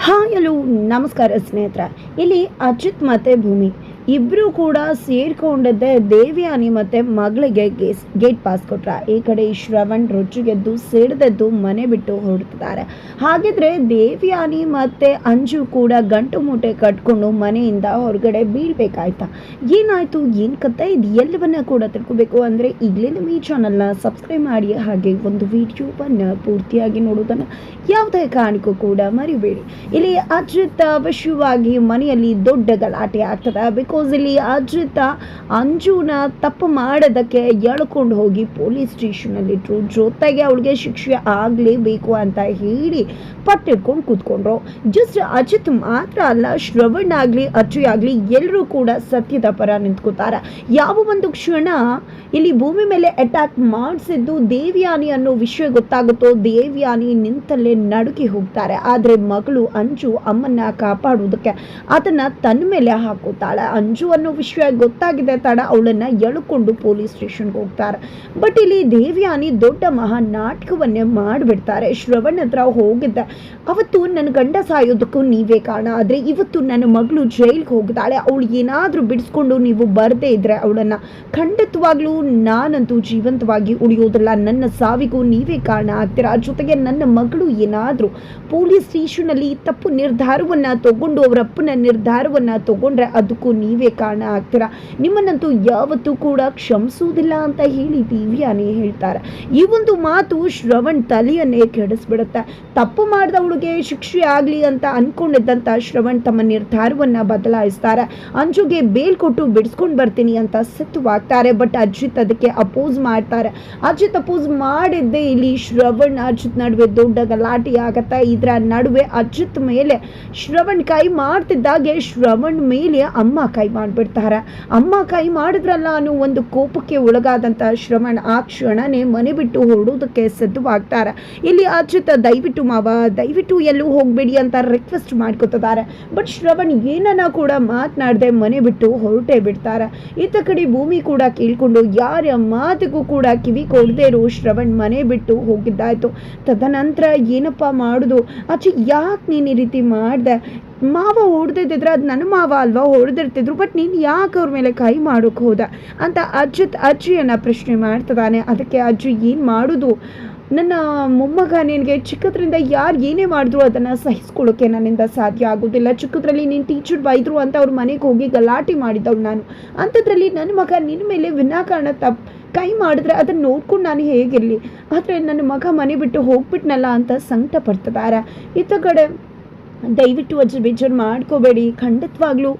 Hi hello ನಮಸ್ಕಾರ ಸ್ನೇಹಿತರ. ಇಲ್ಲಿ ಅಜಿತ್ ಮತ್ತೆ ಭೂಮಿ. ಇಬ್ಬರು ಕೂಡ ಸೇರ್ಕೊಂಡಿದ್ದೆ. ದೇವಿಯಾನಿ ಮತ್ತೆ ಮಗಳಿಗೆ ಗೇಟ್ ಪಾಸ್ ಕೊಟ್ರ. ಈ ಕಡೆ ಶ್ರವಣ್ ರೊಚ್ಚಿಗೆದ್ದು ಸಿಡ್ದೆದ್ದು ಮನೆ ಬಿಟ್ಟು ಹೊರಡ್ತಿದ್ದಾರೆ. ಹಾಗಿದ್ರೆ ದೇವ್ಯಾನಿ ಮತ್ತೆ ಅಂಜು ಕೂಡ ಗಂಟು ಮೂಟೆ ಕಟ್ಕೊಂಡು ಮನೆಯಿಂದ ಹೊರಗಡೆ ಬೀಳ್ಬೇಕಾಯ್ತಾ? ಏನಾಯ್ತು? ಏನ್ ಕತೆ ಇದು? ಎಲ್ಲವನ್ನ ಕೂಡ ತಿಳ್ಕೊಬೇಕು ಅಂದ್ರೆ ಈಗಲೇ ನಮ್ಮ ಈ ಚಾನಲ್ನ ಸಬ್ಸ್ಕ್ರೈಬ್ ಮಾಡಿ. ಹಾಗೆ ಒಂದು ವಿಡಿಯೋವನ್ನ ಪೂರ್ತಿಯಾಗಿ ನೋಡೋದನ್ನ ಯಾವುದೇ ಕಾರಣಕ್ಕೂ ಕೂಡ ಮರಿಬೇಡಿ. ಇಲ್ಲಿ ಅಜಿತ್ ಅವಶ್ಯವಾಗಿ ಮನೆಯಲ್ಲಿ ದೊಡ್ಡ ಗಲಾಟೆ ಆಗ್ತದೆ. ಬಿಕಾಸ್ ಇಲ್ಲಿ ಅಜಿತ ಅಂಜುನ ತಪ್ಪು ಮಾಡೋದಕ್ಕೆ ಎಳ್ಕೊಂಡು ಹೋಗಿ ಪೊಲೀಸ್ ಸ್ಟೇಷನಲ್ಲಿಟ್ಟರು ಜೊತೆಗೆ ಅವಳಿಗೆ ಶಿಕ್ಷೆ ಆಗಲೇಬೇಕು ಅಂತ ಹೇಳಿ ಪಟ್ಟಿಟ್ಕೊಂಡು ಕೂತ್ಕೊಂಡ್ರು. ಜಸ್ಟ್ ಅಜಿತ್ ಮಾತ್ರ ಅಲ್ಲ, ಶ್ರವಣ್ ಆಗಲಿ ಅಚ್ಚು ಆಗಲಿ ಎಲ್ಲರೂ ಕೂಡ ಸತ್ಯದ ಪರ ನಿಂತ್ಕೋತಾರೆ. ಯಾವ ಒಂದು ಕ್ಷಣ ಇಲ್ಲಿ ಭೂಮಿ ಮೇಲೆ ಅಟ್ಯಾಕ್ ಮಾಡಿಸಿದ್ದು ದೇವ್ಯಾನಿ ಅನ್ನೋ ವಿಷಯ ಗೊತ್ತಾಗುತ್ತೋ, ದೇವ್ಯಾನಿ ನಿಂತಲ್ಲೇ ನಡುಕಿ ಹೋಗ್ತಾರೆ. ಆದರೆ ಮಗಳು ಅಂಜು ಅಮ್ಮನ್ನ ಕಾಪಾಡುವುದಕ್ಕೆ ಅದನ್ನ ತನ್ನ ಮೇಲೆ ಹಾಕೋತಾಳೆ. ಅಂಜು ಅನ್ನೋ ವಿಷಯ ಗೊತ್ತಾಗಿದೆ ತಡ ಅವಳನ್ನ ಎಳ್ಕೊಂಡು ಪೊಲೀಸ್ ಸ್ಟೇಷನ್ಗೆ ಹೋಗ್ತಾರೆ. ಬಟ್ ಇಲ್ಲಿ ದೇವ್ಯಾನಿ ದೊಡ್ಡ ಮಹಾ ನಾಟಕವನ್ನೇ ಮಾಡಿಬಿಡ್ತಾರೆ. ಶ್ರವಣ್ ಹತ್ರ ಹೋಗಿದ್ದೆ. ಅವತ್ತು ನನ್ನ ಗಂಡ ಸಾಯೋದಕ್ಕೂ ನೀವೇ ಕಾರಣ. ಆದರೆ ಇವತ್ತು ನನ್ನ ಮಗಳು ಜೈಲ್ಗೆ ಹೋಗಿದ್ದಾಳೆ. ಅವಳು ಏನಾದರೂ ಬಿಡಿಸ್ಕೊಂಡು ನೀವು ಬರದೇ ಇದ್ರೆ ಅವಳನ್ನು ಖಂಡಿತವಾಗ್ಲೂ ನಾನಂತೂ ಜೀವಂತವಾಗಿ ಉಳಿಯೋದಿಲ್ಲ. ನನ್ನ ಸಾವಿಗೂ ನೀವೇ ಕಾರಣ ಆಗ್ತೀರಾ? ಜೊತೆಗೆ ನನ್ನ ಮಗಳು ಏನಾದರೂ ಪೊಲೀಸ್ ಸ್ಟೇಷನಲ್ಲಿ ತಪ್ಪು ನಿರ್ಧಾರವನ್ನ ತಗೊಂಡು ಅವರಪ್ಪನ ನಿರ್ಧಾರವನ್ನ ತಗೊಂಡ್ರೆ ಅದಕ್ಕೂ ನೀವೇ ಕಾರಣ ಆಗ್ತೀರಾ? ನಿಮ್ಮನ್ನಂತೂ ಯಾವತ್ತೂ ಕೂಡ ಕ್ಷಮಿಸುವುದಿಲ್ಲ ಅಂತ ಹೇಳಿ ದಿವ್ಯಾನಿ ಹೇಳ್ತಾರೆ. ಈ ಒಂದು ಮಾತು ಶ್ರವಣ್ ತಲೆಯನ್ನೇ ಕೆಡಿಸ್ಬಿಡುತ್ತೆ. ತಪ್ಪು ಮಾಡಿದವಳಿಗೆ ಶಿಕ್ಷೆ ಆಗಲಿ ಅಂತ ಅನ್ಕೊಂಡಿದ್ದಂತ ಶ್ರವಣ್ ತಮ್ಮ ನಿರ್ಧಾರವನ್ನ ಬದಲಾಯಿಸ್ತಾರೆ. ಅಂಜುಗೆ ಬೇಲ್ ಕೊಟ್ಟು ಬಿಡಿಸ್ಕೊಂಡು ಬರ್ತೀನಿ ಅಂತ ಸತ್ವಾಗ್ತಾರೆ ಬಟ್ ಅಜಿತ್ ಅದಕ್ಕೆ ಅಪೋಸ್ ಮಾಡ್ತಾರೆ. ಅಜಿತ್ ಅಪೋಸ್ ಮಾಡಿದ್ದೆ ಇಲ್ಲಿ ಶ್ರವಣ್, ಅಜಿತ್ ನಡುವೆ ದೊಡ್ಡ ಗಲಾಟೆ ಆಗತ್ತೆ. ಇದರ ನಡುವೆ ಅಜಿತ್ ಮೇಲೆ ಶ್ರವಣ್ ಕೈ ಮಾಡ್ತಿದ್ದಾಗೆ ಶ್ರವಣ್ ಮೇಲೆ ಅಮ್ಮ ಕೈ ಮಾಡಿಬಿಡ್ತಾರೆ. ಅಮ್ಮ ಕೈ ಮಾಡಿದ್ರಲ್ಲ ಅನ್ನೋ ಒಂದು ಕೋಪಕ್ಕೆ ಒಳಗಾದಂತ ಶ್ರವಣ್, ಆ ಕ್ಷಣನೇ ಮನೆ ಬಿಟ್ಟು ಹೊರಡೋದಕ್ಕೆ ಸಿದ್ಧವಾಗ್ತಾರೆ. ಇಲ್ಲಿ ಅಚ್ಯುತ, ದಯವಿಟ್ಟು ಮಾವ, ದಯವಿಟ್ಟು ಎಲ್ಲೂ ಹೋಗಬೇಡಿ ಅಂತ ರಿಕ್ವೆಸ್ಟ್ ಮಾಡ್ಕೊತಿದ್ದಾರೆ. ಬಟ್ ಶ್ರವಣ್ ಏನನ್ನ ಕೂಡ ಮಾತನಾಡದೆ ಮನೆ ಬಿಟ್ಟು ಹೊರಟೇ ಬಿಡ್ತಾರೆ. ಇತ್ತ ಕಡೆ ಭೂಮಿ ಕೂಡ ಕೇಳ್ಕೊಂಡು ಯಾರ ಮಾತಿಗೂ ಕೂಡ ಕಿವಿ ಕೊಡದೇ ಇರೋ ಶ್ರವಣ್ ಮನೆ ಬಿಟ್ಟು ಹೋಗಿದ್ದಾಯ್ತು. ತದನಂತರ ಏನಪ್ಪ ಮಾಡುದು? ಆಚೆ ಯಾಕೆ ನೀನು ಈ ರೀತಿ ಮಾಡಿದೆ? ಮಾವ ಹೊಡೆದಿದ್ರೆ ಅದು ನನ್ನ ಮಾವ ಅಲ್ವಾ ಹೊಡೆದಿರ್ತಿದ್ರು ಬಟ್ ನೀನು ಯಾಕೆ ಅವ್ರ ಮೇಲೆ ಕೈ ಮಾಡೋಕೆ ಹೋದ? ಅಂತ ಅಜ್ಜಿತ್ ಅಜ್ಜಿಯನ್ನು ಪ್ರಶ್ನೆ ಮಾಡ್ತದಾನೆ ಅದಕ್ಕೆ ಅಜ್ಜಿ ಏನು ಮಾಡೋದು? ನನ್ನ ಮೊಮ್ಮಗ ನಿನಗೆ ಚಿಕ್ಕದ್ರಿಂದ ಯಾರು ಏನೇ ಮಾಡಿದ್ರು ಅದನ್ನು ಸಹಿಸ್ಕೊಳ್ಳೋಕೆ ನನ್ನಿಂದ ಸಾಧ್ಯ ಆಗೋದಿಲ್ಲ. ಚಿಕ್ಕದ್ರಲ್ಲಿ ನೀನು ಟೀಚರ್ ಬೈದರು ಅಂತ ಅವ್ರ ಮನೆಗೆ ಹೋಗಿ ಗಲಾಟೆ ಮಾಡಿದವ್ಳು ನಾನು. ಅಂಥದ್ರಲ್ಲಿ ನನ್ನ ಮಗ ನಿನ್ನ ಮೇಲೆ ವಿನಾಕಾರಣ ತಪ್ಪು ಕೈ ಮಾಡಿದ್ರೆ ಅದನ್ನು ನೋಡ್ಕೊಂಡು ನಾನು ಹೇಗಿರಲಿ? ಆದರೆ ನನ್ನ ಮಗ ಮನೆ ಬಿಟ್ಟು ಹೋಗ್ಬಿಟ್ನಲ್ಲ ಅಂತ ಸಂಕಟ ಪಡ್ತಿದ್ದಾರೆ ಇತ್ತ ಕಡೆ ದಯವಿಟ್ಟು ಅಜ್ಜಿ ಬೇಜಾರು ಮಾಡ್ಕೋಬೇಡಿ. ಖಂಡಿತವಾಗ್ಲೂ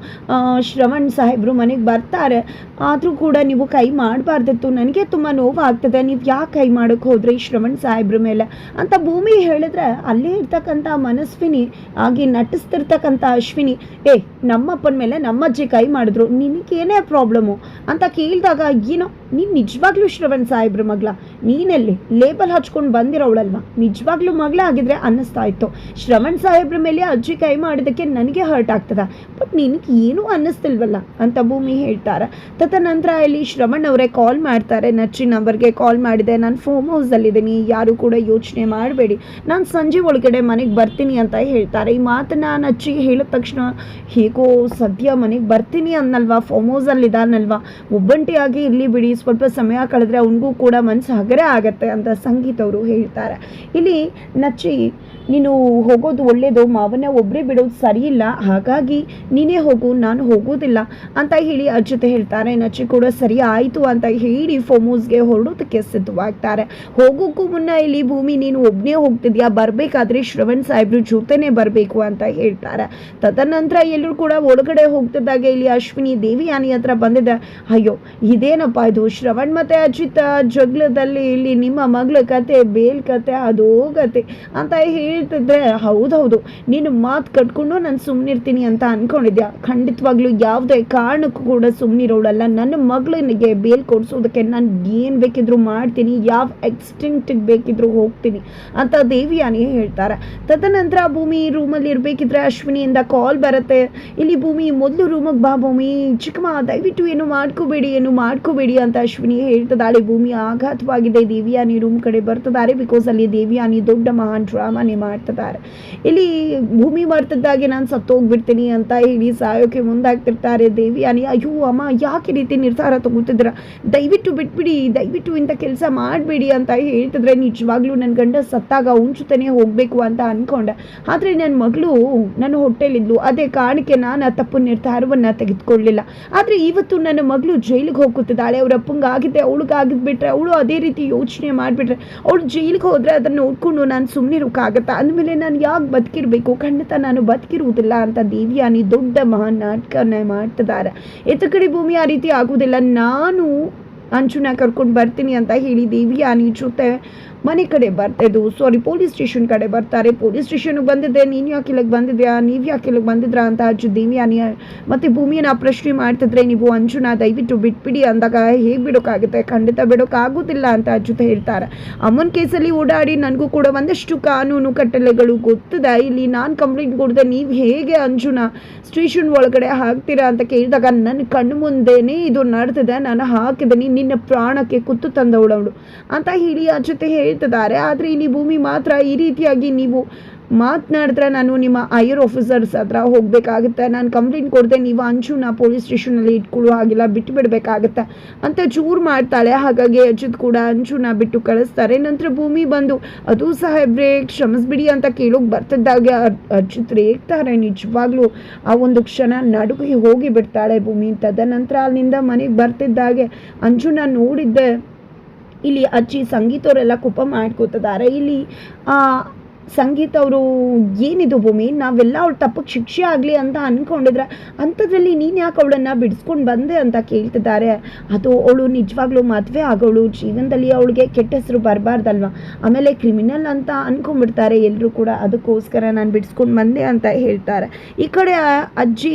ಶ್ರವಣ್ ಸಾಹೇಬರು ಮನೆಗೆ ಬರ್ತಾರೆ. ಆದರೂ ಕೂಡ ನೀವು ಕೈ ಮಾಡಬಾರ್ದಿತ್ತು. ನನಗೆ ತುಂಬ ನೋವಾಗ್ತದೆ. ನೀವು ಯಾಕೆ ಕೈ ಮಾಡೋಕ್ಕೆ ಈ ಶ್ರವಣ್ ಸಾಹೇಬ್ರ ಮೇಲೆ? ಅಂತ ಭೂಮಿ ಹೇಳಿದ್ರೆ ಅಲ್ಲೇ ಇರ್ತಕ್ಕಂಥ ಮನಸ್ವಿನಿ ಆಗಿ ನಟಿಸ್ತಿರ್ತಕ್ಕಂಥ ಅಶ್ವಿನಿ, ಏ, ನಮ್ಮಪ್ಪನ ಮೇಲೆ ನಮ್ಮ ಅಜ್ಜಿ ಕೈ ಮಾಡಿದ್ರು. ನಿನಗೇನೇ ಪ್ರಾಬ್ಲಮ್ಮು ಅಂತ ಕೇಳಿದಾಗ, ಏನೋ, ನೀನು ನಿಜವಾಗ್ಲೂ ಶ್ರವಣ್ ಸಾಹೇಬ್ರ ಮಗಳ. ನೀನಲ್ಲಿ ಲೇಬಲ್ ಹಚ್ಕೊಂಡು ಬಂದಿರೋವಳಲ್ವಾ? ನಿಜವಾಗ್ಲೂ ಮಗಳ ಆಗಿದ್ರೆ ಅನ್ನಿಸ್ತಾ ಇತ್ತು. ಶ್ರವಣ್ ಸಾಹೇಬ್ರ ಮೇಲೆ ಅಜ್ಜಿ ಕೈ ಮಾಡಿದ್ದಕ್ಕೆ ನನಗೆ ಹರ್ಟ್ ಆಗ್ತದ. ಬಟ್ ನಿನಗೆ ಏನೂ ಅನ್ನಿಸ್ತಿಲ್ವಲ್ಲ? ಅಂತ ಭೂಮಿ ಹೇಳ್ತಾರೆ. ತದನಂತರ ಇಲ್ಲಿ ಶ್ರವಣ್ ಅವರೇ ಕಾಲ್ ಮಾಡ್ತಾರೆ. ನಚ್ಚಿ ನಂಬರ್ಗೆ ಕಾಲ್ ಮಾಡಿದೆ. ನಾನು ಫೋಮ್ ಹೌಸಲ್ಲಿದ್ದೀನಿ ಯಾರು ಕೂಡ ಯೋಚನೆ ಮಾಡಬೇಡಿ. ನಾನು ಸಂಜೆ ಒಳಗಡೆ ಮನೆಗೆ ಬರ್ತೀನಿ ಅಂತ ಹೇಳ್ತಾರೆ. ಈ ಮಾತನ್ನ ನಚ್ಚಿಗೆ ಹೇಳಿದ ತಕ್ಷಣ, ಹೇಗೋ ಸದ್ಯ ಮನೆಗೆ ಬರ್ತೀನಿ ಅನ್ನಲ್ವಾ? ಫಾರ್ಮ್ ಹೌಸಲ್ಲಿದ್ದಾನಲ್ವಾ ಒಬ್ಬಂಟಿಯಾಗಿ ಇಲ್ಲಿ ಬಿಡಿ. ಸ್ವಲ್ಪ ಸಮಯ ಕಳೆದ್ರೆ ಅವನಿಗೂ ಕೂಡ ಮನಸ್ಸು ಹಗರೆ ಆಗತ್ತೆ ಅಂತ ಸಂಗೀತ್ ಅವರು ಹೇಳ್ತಾರೆ. ಇಲ್ಲಿ ನಚ್ಚಿ, ನೀನು ಹೋಗೋದು ಒಳ್ಳೆಯದು ಮಾವನ ಒಬ್ಬರೇ ಬಿಡೋದು ಸರಿ ಇಲ್ಲ ಹಾಗಾಗಿ ನೀನೇ ಹೋಗು, ನಾನು ಹೋಗೋದಿಲ್ಲ ಅಂತ ಹೇಳಿ ಅಜ್ಜತೆ ಹೇಳ್ತಾರೆ. ನಚ್ಚಿ ಕೂಡ ಸರಿ ಆಯಿತು ಅಂತ ಹೇಳಿ ಫೋಮೋಸ್ಗೆ ಹೊರಡೋದಕ್ಕೆ ಸಿದ್ಧವಾಗ್ತಾರೆ. ಹೋಗೋಕ್ಕೂ ಮುನ್ನ ಇಲ್ಲಿ ಭೂಮಿ, ನೀನು ಒಬ್ಬನೇ ಹೋಗ್ತಿದ್ಯಾ? ಬರಬೇಕಾದ್ರೆ ಶ್ರವಣ್ ಸಾಹೇಬ್ರ ಜೊತೆನೇ ಬರಬೇಕು ಅಂತ ಹೇಳ್ತಾರೆ. ತದನಂತರ ಎಲ್ಲರೂ ಕೂಡ ಒಳಗಡೆ ಹೋಗ್ತಿದ್ದಾಗ ಇಲ್ಲಿ ಅಶ್ವಿನಿ ದೇವಿಯಾನಿ ಹತ್ರ ಬಂದಿದೆ. ಅಯ್ಯೋ, ಇದೇನಪ್ಪ ಇದು? ಶ್ರವಣ್ ಮತ್ತೆ ಅಜಿತ್ ಜಗಳದಲ್ಲಿ ಇಲ್ಲಿ ನಿಮ್ಮ ಮಗಳ ಕತೆ, ಬೇಲ್ ಕತೆ, ಅದೋ ಕತೆ ಅಂತ ಹೇಳ್ತಿದ್ರೆ, ಹೌದೌದು. ನೀನು ಮಾತು ಕಟ್ಕೊಂಡು ನಾನು ಸುಮ್ಮನಿರ್ತೀನಿ ಅಂತ ಅನ್ಕೊಂಡಿದ್ಯಾ? ಖಂಡಿತವಾಗ್ಲೂ ಯಾವುದೇ ಕಾರಣಕ್ಕೂ ಕೂಡ ಸುಮ್ಮನಿರೋಳಲ್ಲ ನನ್ನ ಮಗಳಿಗೆ ಬೇಲ್ ಕೊಡಿಸೋದಕ್ಕೆ ನಾನು ಏನು ಬೇಕಿದ್ರು ಮಾಡ್ತೀನಿ. ಯಾವ ಎಕ್ಸ್ಟೆಂಟಿಗೆ ಬೇಕಿದ್ರು ಹೋಗ್ತೀನಿ ಅಂತ ದೇವಿಯಾನಿ ಹೇಳ್ತಾರೆ. ತದನಂತರ ಭೂಮಿ ರೂಮಲ್ಲಿ ಇರಬೇಕಿದ್ರೆ ಅಶ್ವಿನಿಯಿಂದ ಕಾಲ್ ಬರುತ್ತೆ. ಇಲ್ಲಿ ಭೂಮಿ ಮೊದಲು ರೂಮಿಗೆ ಬಾ ಭೂಮಿ. ಚಿಕ್ಕಮ್ಮ ದಯವಿಟ್ಟು ಏನು ಮಾಡ್ಕೋಬೇಡಿ ಏನು ಮಾಡ್ಕೋಬೇಡಿ ಅಂತ ಅಶ್ವಿನಿ ಹೇಳ್ತದಾಳೆ ಭೂಮಿ ಆಘಾತವಾಗಿದೆ. ದೇವಿಯಾನಿ ರೂಮ್ ಕಡೆ ಬರ್ತದಾರೆ ಬಿಕಾಸ್ ಅಲ್ಲಿ ದೇವಿಯಾನಿ ದೊಡ್ಡ ಮಹಾನ್ ಡ್ರಾಮಾನೇ ಮಾಡ್ತಿದ್ದಾರೆ. ಇಲ್ಲಿ ಭೂಮಿ ಮಾಡ್ತಿದ್ದಾಗೆ ನಾನು ಸತ್ತೋಗ್ಬಿಡ್ತೀನಿ ಅಂತ ಹೇಳಿ ಸಾಯೋಕೆ ಮುಂದಾಗ್ತಿರ್ತಾರೆ. ದೇವಿಯಾನಿ ಅಯ್ಯೋ, ಅಮ್ಮ, ಯಾಕೆ ರೀತಿ ನಿರ್ಧಾರ ತಗೋತಿದ್ರ ದಯವಿಟ್ಟು ಬಿಟ್ಬಿಡಿ, ದಯವಿಟ್ಟು ಇಂಥ ಕೆಲಸ ಮಾಡಬೇಡಿ ಅಂತ ಹೇಳ್ತಿದ್ರೆ ನಿಜವಾಗ್ಲೂ ನನ್ನ ಗಂಡ ಸತ್ತಾಗ ಉಂಚುತ್ತಾನೆ ಹೋಗಬೇಕು ಅಂತ ಅಂದ್ಕೊಂಡೆ ಆದರೆ ನನ್ನ ಮಗಳು ನನ್ನ ಹೊಟ್ಟೆಲಿದ್ಲು. ಅದೇ ಕಾರಣಕ್ಕೆ ನಾನು ಆ ತಪ್ಪು ನಿರ್ಧಾರವನ್ನು ತೆಗೆದುಕೊಳ್ಳಿಲ್ಲ. ಆದರೆ ಇವತ್ತು ನನ್ನ ಮಗಳು ಜೈಲಿಗೆ ಹೋಗುತ್ತಿದ್ದಾಳೆ ಅವ್ರ ಅಪ್ಪಂಗೆ ಆಗಿದೆ ಅವಳಿಗೆ ಆಗಿದ್ಬಿಟ್ರೆ ಅವಳು ಅದೇ ರೀತಿ ಯೋಚನೆ ಮಾಡಿಬಿಟ್ರೆ, ಅವಳು ಜೈಲಿಗೆ ಹೋದರೆ ಅದನ್ನು ನೋಡ್ಕೊಂಡು ನಾನು ಸುಮ್ಮನೆ ರುಕ್ಕಾಗತ್ತಾ ಅಂದಮೇಲೆ ನಾನು ಯಾಕೆ ಬದುಕಿರಬೇಕು? ಖಂಡಿತ ನಾನು ಬದುಕಿರುವುದಿಲ್ಲ ಅಂತ ದೇವಿಯಾನಿ ದೊಡ್ಡ ಮಹಾನ್ ನಾಟಕನ ಮಾಡ್ತಿದ್ದಾರೆ. ಎತ್ತ ಭೂಮಿ ಆ ರೀತಿ ಆಗುವುದಿಲ್ಲ. ನಾನು ಅಂಚುನ ಕರ್ಕೊಂಡು ಬರ್ತೀನಿ ಅಂತ ಹೇಳಿ ದೇವಿಯಾನಿ ಜೊತೆ ಮನೆ ಕಡೆ ಬರ್ತಿದ್ದು ಸಾರಿ ಪೊಲೀಸ್ ಸ್ಟೇಷನ್ ಕಡೆ ಬರ್ತಾರೆ. ಪೊಲೀಸ್ ಸ್ಟೇಷನ್ಗೆ ಬಂದಿದ್ದೆ ನೀನು ಯಾಕೆ ಇಲ್ಲಿಗೆ ಬಂದಿದ್ಯಾ? ನೀವು ಯಾಕೆ ಇಲ್ಲಿಗೆ ಬಂದಿದ್ರಾ ಅಂತ ಅಜ್ಜು ದೇವಿಯಾನಿ ಮತ್ತು ಭೂಮಿಯನ್ನು ಪ್ರಶ್ನೆ ಮಾಡ್ತಿದ್ರೆ ನೀವು ಅಂಜುನ ದಯವಿಟ್ಟು ಬಿಟ್ಬಿಡಿ ಅಂದಾಗ ಹೇಗೆ ಬಿಡೋಕ್ಕಾಗುತ್ತೆ ಖಂಡಿತ ಬಿಡೋಕ್ಕಾಗೋದಿಲ್ಲ ಅಂತ ಅಜ್ಜುತ ಹೇಳ್ತಾರೆ. ಅಮ್ಮನ ಕೇಸಲ್ಲಿ ಓಡಾಡಿ ನನಗೂ ಕೂಡ ಒಂದಷ್ಟು ಕಾನೂನು ಕಟ್ಟಲೆಗಳು ಗೊತ್ತಿದೆ. ಇಲ್ಲಿ ನಾನು ಕಂಪ್ಲೇಂಟ್ ಕೊಡದೆ, ನೀವು ಹೇಗೆ ಅಂಜುನ ಸ್ಟೇಷನ್ ಒಳಗಡೆ ಹಾಕ್ತೀರಾ ಅಂತ ಕೇಳಿದಾಗ ನನ್ನ ಕಣ್ಣು ಮುಂದೆನೇ ಇದು ನಡೆದಿದೆ. ನಾನು ಹಾಕಿದ್ದೀನಿ. ನಿನ್ನ ಪ್ರಾಣಕ್ಕೆ ಕುತ್ತು ತಂದವಳವಳು ಅಂತ ಹೇಳಿ ಅಜ್ಜತೆ ಹೇಳ್ತಿದ್ದಾರೆ. ಆದರೆ ಇಲ್ಲಿ ಭೂಮಿ ಮಾತ್ರ ಈ ರೀತಿಯಾಗಿ ನೀವು ಮಾತನಾಡಿದ್ರೆ ನಾನು ನಿಮ್ಮ ಐಯರ್ ಆಫೀಸರ್ಸ್ ಹತ್ರ ಹೋಗಬೇಕಾಗುತ್ತೆ. ನಾನು ಕಂಪ್ಲೇಂಟ್ ಕೊಡದೆ, ನೀವು ಅಂಚುನ ಪೊಲೀಸ್ ಸ್ಟೇಷನಲ್ಲಿ ಇಟ್ಕೊಳ್ಳೋ ಹಾಗಿಲ್ಲ ಬಿಟ್ಟು ಬಿಡಬೇಕಾಗತ್ತೆ ಅಂತ ಚೂರು ಮಾಡ್ತಾಳೆ. ಹಾಗಾಗಿ ಅಜಿತ್ ಕೂಡ ಅಂಚುನ ಬಿಟ್ಟು ಕಳಿಸ್ತಾರೆ. ನಂತರ ಭೂಮಿ ಬಂದು, ಅದು ಸಾಹೇಬ್ರೆ ಕ್ಷಮಿಸ್ಬಿಡಿ ಅಂತ ಕೇಳೋಕೆ ಬರ್ತಿದ್ದಾಗೆ ಅಜಿತ್ ರೇಗ್ತಾರೆ. ನಿಜವಾಗ್ಲೂ ಆ ಒಂದು ಕ್ಷಣ ನಡುಗಿ ಹೋಗಿ ಬಿಡ್ತಾಳೆ ಭೂಮಿ ತದನಂತರ ಅಲ್ಲಿಂದ ಮನೆಗೆ ಬರ್ತಿದ್ದಾಗೆ ಅಂಜುನ ನೋಡಿದ್ದೆ. ಇಲ್ಲಿ ಅಜ್ಜಿ ಸಂಗೀತವರೆಲ್ಲ ಕುಪ ಮಾಡ್ಕೋತಿದ್ದಾರೆ ಇಲ್ಲಿ ಸಂಗೀತ ಅವರು ಏನಿದು ಭೂಮಿ? ನಾವೆಲ್ಲ ಅವ್ಳ ತಪ್ಪಕ್ಕೆ ಶಿಕ್ಷೆ ಆಗಲಿ ಅಂತ ಅಂದ್ಕೊಂಡಿದ್ರೆ ಅಂಥದ್ರಲ್ಲಿ ನೀನು ಯಾಕೆ ಅವಳನ್ನು ಬಿಡಿಸ್ಕೊಂಡು ಬಂದೆ ಅಂತ ಕೇಳ್ತಿದ್ದಾರೆ ಅದು ಅವಳು ನಿಜವಾಗ್ಲೂ ಮದುವೆ ಆಗೋಳು. ಜೀವನದಲ್ಲಿ ಅವಳಿಗೆ ಕೆಟ್ಟ ಹೆಸರು ಬರಬಾರ್ದಲ್ವ? ಆಮೇಲೆ ಕ್ರಿಮಿನಲ್ ಅಂತ ಅಂದ್ಕೊಂಡ್ಬಿಡ್ತಾರೆ ಎಲ್ಲರೂ ಕೂಡ. ಅದಕ್ಕೋಸ್ಕರ ನಾನು ಬಿಡಿಸ್ಕೊಂಡು ಬಂದೆ ಅಂತ ಹೇಳ್ತಾರೆ. ಈ ಕಡೆ ಅಜ್ಜಿ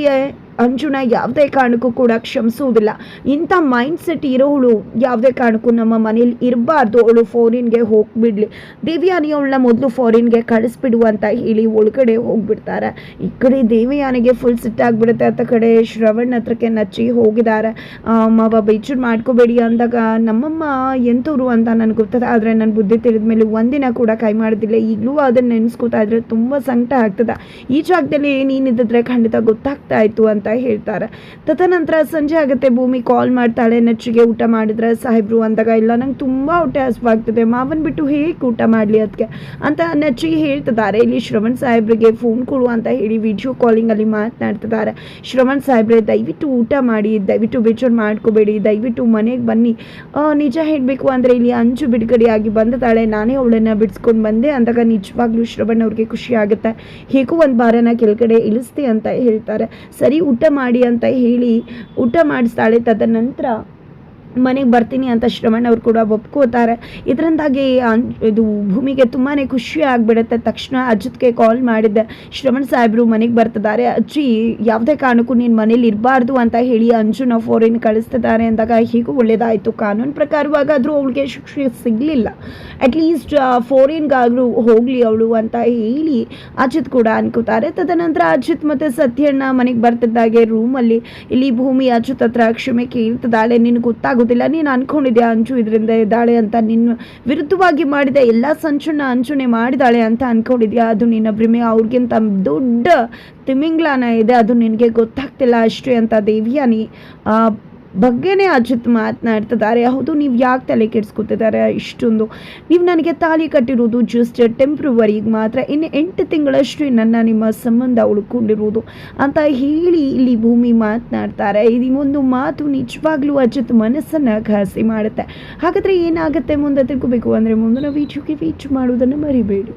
ಅಂಜುನ ಯಾವುದೇ ಕಾರಣಕ್ಕೂ ಕೂಡ ಕ್ಷಮಿಸುವುದಿಲ್ಲ. ಇಂಥ ಮೈಂಡ್ ಸೆಟ್ ಇರೋಳು ಯಾವುದೇ ಕಾರಣಕ್ಕೂ ನಮ್ಮ ಮನೇಲಿ ಇರಬಾರ್ದು. ಅವಳು ಫಾರಿನ್ಗೆ ಹೋಗ್ಬಿಡ್ಲಿ. ದೇವಿಯಾನಿ ಅವಳನ್ನ ಮೊದಲು ಫಾರಿನ್ಗೆ ಕಳಿಸ್ಬಿಡು ಅಂತ ಹೇಳಿ ಒಳಗಡೆ ಹೋಗ್ಬಿಡ್ತಾರೆ. ಈ ಕಡೆ ದೇವಿಯಾನಿಗೆ ಫುಲ್ ಸಿಟ್ ಆತ ಕಡೆ ಶ್ರವಣ್ ಹತ್ರಕ್ಕೆ ನಚ್ಚಿ ಹೋಗಿದ್ದಾರೆ. ಮಾವ, ಬೇಜಾರು ಮಾಡ್ಕೋಬೇಡಿ ಅಂದಾಗ, ನಮ್ಮಮ್ಮ ಎಂಥವ್ರು ಅಂತ ನನಗೆ ಗೊತ್ತದೆ. ಆದರೆ ನನ್ನ ಬುದ್ಧಿ ತಿಳಿದ ಮೇಲೆ ಒಂದಿನ ಕೂಡ ಕೈ ಮಾಡೋದಿಲ್ಲ. ಈಗಲೂ ಅದನ್ನು ನೆನೆಸ್ಕೋತಾ ಇದ್ರೆ ತುಂಬ ಸಂಕಟ ಆಗ್ತದೆ. ಈ ಜಾಗದಲ್ಲಿ ನೀನಿದ್ದಿದ್ರೆ ಖಂಡಿತ ಗೊತ್ತಾಗ್ತಾ ಇತ್ತು ಅಂತ ಹೇಳ್ತಾರೆ. ತದನಂತರ ಸಂಜೆ ಆಗುತ್ತೆ, ಭೂಮಿ ಕಾಲ್ ಮಾಡ್ತಾಳೆ, ನೆಚ್ಚಿಗೆ ಊಟ ಮಾಡಿದ್ರೆ, ಸಾಹೇಬ್ರು, ಅಂದಾಗ ಇಲ್ಲ, ನಂಗೆ ತುಂಬ ಹೊಟ್ಟೆ ಹಸುವಾಗ್ತದೆ ಮಾವನ್ ಬಿಟ್ಟು ಹೇಗೆ ಊಟ ಮಾಡಲಿ ಅದಕ್ಕೆ ಅಂತ ನೆಚ್ಚಿಗೆ ಹೇಳ್ತಿದ್ದಾರೆ. ಇಲ್ಲಿ ಶ್ರವಣ್ ಸಾಹೇಬ್ರಿಗೆ ಫೋನ್ ಕೊಡು ಅಂತ ಹೇಳಿ ವಿಡಿಯೋ ಕಾಲಿಂಗಲ್ಲಿ ಮಾತನಾಡ್ತಿದ್ದಾರೆ. ಶ್ರವಣ್ ಸಾಹೇಬ್ರೆ, ದಯವಿಟ್ಟು ಊಟ ಮಾಡಿ, ದಯವಿಟ್ಟು ಬೇಜಾರು ಮಾಡ್ಕೋಬೇಡಿ, ದಯವಿಟ್ಟು ಮನೆಗೆ ಬನ್ನಿ. ನಿಜ ಹೇಳಬೇಕು ಅಂದರೆ ಇಲ್ಲಿ ಅಂಚು ಬಿಡುಗಡೆಯಾಗಿ ಬಂದಿದ್ದಾಳೆ, ನಾನೇ ಅವಳನ್ನು ಬಿಡಿಸ್ಕೊಂಡು ಬಂದೆ, ಅಂದಾಗ ನಿಜವಾಗ್ಲೂ ಶ್ರವಣ್ ಅವ್ರಿಗೆ ಖುಷಿ ಆಗುತ್ತೆ. ಹೇಗೂ ಒಂದು ಬಾರನ ಕೆಳಗಡೆ ಇಳಿಸ್ತೆ ಅಂತ ಹೇಳ್ತಾರೆ. ಸರಿ ಊಟ ಮಾಡಿ ಅಂತ ಹೇಳಿ ಊಟ ಮಾಡಿಸ್ತಾಳೆ ತದನಂತರ ಮನೆಗೆ ಬರ್ತೀನಿ ಅಂತ ಶ್ರವಣ್ ಅವ್ರು ಕೂಡ ಒಪ್ಕೋತಾರೆ. ಇದರಿಂದಾಗಿ ಇದು ಭೂಮಿಗೆ ತುಂಬಾ ಖುಷಿ ಆಗಿಬಿಡುತ್ತೆ. ತಕ್ಷಣ ಅಜಿತ್ಗೆ ಕಾಲ್ ಮಾಡಿದ್ದೆ. ಶ್ರವಣ್ ಸಾಹೇಬರು ಮನೆಗೆ ಬರ್ತಿದ್ದಾರೆ. ಅಜ್ಜಿ, ಯಾವುದೇ ಕಾರಣಕ್ಕೂ ನೀನು ಮನೇಲಿ ಇರಬಾರ್ದು ಅಂತ ಹೇಳಿ ಅಂಜುನ ಫೋರಿನ್ ಕಳಿಸ್ತಿದ್ದಾರೆ ಅಂದಾಗ ಹೀಗೂ ಒಳ್ಳೇದಾಯಿತು. ಕಾನೂನು ಪ್ರಕಾರವಾಗಾದರೂ ಅವಳಿಗೆ ಶಿಕ್ಷೆ ಸಿಗಲಿಲ್ಲ. ಅಟ್ಲೀಸ್ಟ್ ಫೋರಿನ್ಗಾದರೂ ಹೋಗಲಿ ಅವಳು ಅಂತ ಹೇಳಿ ಅಜಿತ್ ಕೂಡ ಅನ್ಕೋತಾರೆ. ತದನಂತರ ಅಜಿತ್ ಮತ್ತು ಸತ್ಯಣ್ಣ ಮನೆಗೆ ಬರ್ತಿದ್ದಾಗೆ ರೂಮಲ್ಲಿ ಇಲ್ಲಿ ಭೂಮಿ ಅಜಿತ್ ಹತ್ರ ಕ್ಷಮೆ ಕೇಳ್ತಿದ್ದಾಳೆ. ನಿನಗೆ ಗೊತ್ತಾಗೋದಿಲ್ಲ ನೀನು ಅನ್ಕೊಂಡಿದ್ಯಾ ಅಂಚು ಇದರಿಂದ ಇದ್ದಾಳೆ ಅಂತ. ನಿನ್ನ ವಿರುದ್ಧವಾಗಿ ಮಾಡಿದ ಎಲ್ಲ ಸಂಚುನ ಅಂಚುನೆ ಮಾಡಿದಾಳೆ ಅಂತ ಅನ್ಕೊಂಡಿದ್ಯಾ? ಅದು ನಿನ್ನ ಭ್ರಮೆ. ಅವ್ರಿಗಿಂತ ದೊಡ್ಡ ತಿಮಿಂಗ್ಲಾನ ಇದೆ. ಅದು ನಿನಗೆ ಗೊತ್ತಾಗ್ತಿಲ್ಲ ಅಷ್ಟೇ ಅಂತ ದೇವಿಯಾನಿ. ಬಗ್ಗೆನೇ ಅಜಿತ್ ಮಾತನಾಡ್ತಿದ್ದಾರೆ. ಹೌದು, ನೀವು ಯಾಕೆ ತಲೆ ಕೆಡಿಸ್ಕೊತಿದ್ದಾರೆ ಇಷ್ಟೊಂದು? ನೀವು ನನಗೆ ತಾಳಿ ಕಟ್ಟಿರೋದು ಜಸ್ಟ್ ಟೆಂಪ್ರವರಿಗೆ ಮಾತ್ರ. ಇನ್ನು ಎಂಟು ತಿಂಗಳಷ್ಟು ನನ್ನ ನಿಮ್ಮ ಸಂಬಂಧ ಉಳ್ಕೊಂಡಿರೋದು ಅಂತ ಹೇಳಿ ಇಲ್ಲಿ ಭೂಮಿ ಮಾತನಾಡ್ತಾರೆ. ಇದು ಒಂದು ಮಾತು ನಿಜವಾಗ್ಲೂ ಅಜಿತ್ ಮನಸ್ಸನ್ನು ಘಾಸಿ ಮಾಡುತ್ತೆ. ಹಾಗಾದರೆ ಏನಾಗುತ್ತೆ ಮುಂದೆ ತಿಳ್ಕೋಬೇಕು ಅಂದರೆ ಮುಂದಿನ ವೀಡಿಯೋಗೆ ವೀಚ್ ಮಾಡೋದನ್ನು ಮರಿಬೇಡಿ.